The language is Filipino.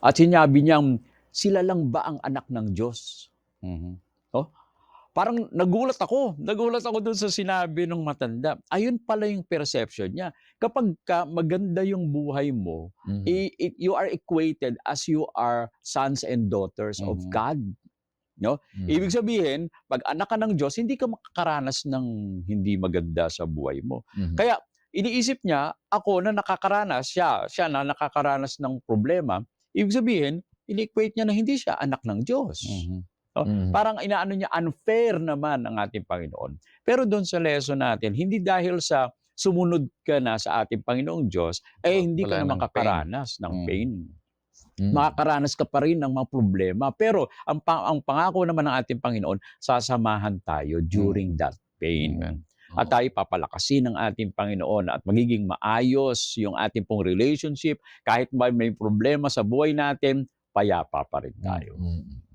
At sinabi niyang, sila lang ba ang anak ng Diyos? Mhm. Oh, parang nagulat ako. Nagulat ako dun sa sinabi ng matanda. Ayun pala yung perception niya. Kapag ka maganda yung buhay mo, Mhm. i- i- you are equated as you are sons and daughters of Mhm. God. No? Mhm. Ibig sabihin, pag anak ka ng Diyos, hindi ka makakaranas ng hindi maganda sa buhay mo. Mhm. Kaya iniisip niya, ako na nakakaranas, siya, siya na nakakaranas ng problema, ibig sabihin, ini-equate niya na hindi siya anak ng Diyos. Mhm. Oh, Mhm. Parang inaano niya, unfair naman ang ating Panginoon. Pero doon sa lesson natin, hindi dahil sa sumunod ka na sa ating Panginoong Diyos, eh Oh, hindi ka na makakaranas ng Mm. pain. Mhm. Makakaranas ka pa rin ng mga problema. Pero ang, pa- ang pangako naman ng ating Panginoon, sasamahan tayo during that pain. Amen. At tayo papalakasin ng ating Panginoon at magiging maayos yung ating pong relationship. Kahit may problema sa buhay natin, payapa pa rin tayo. Mhm.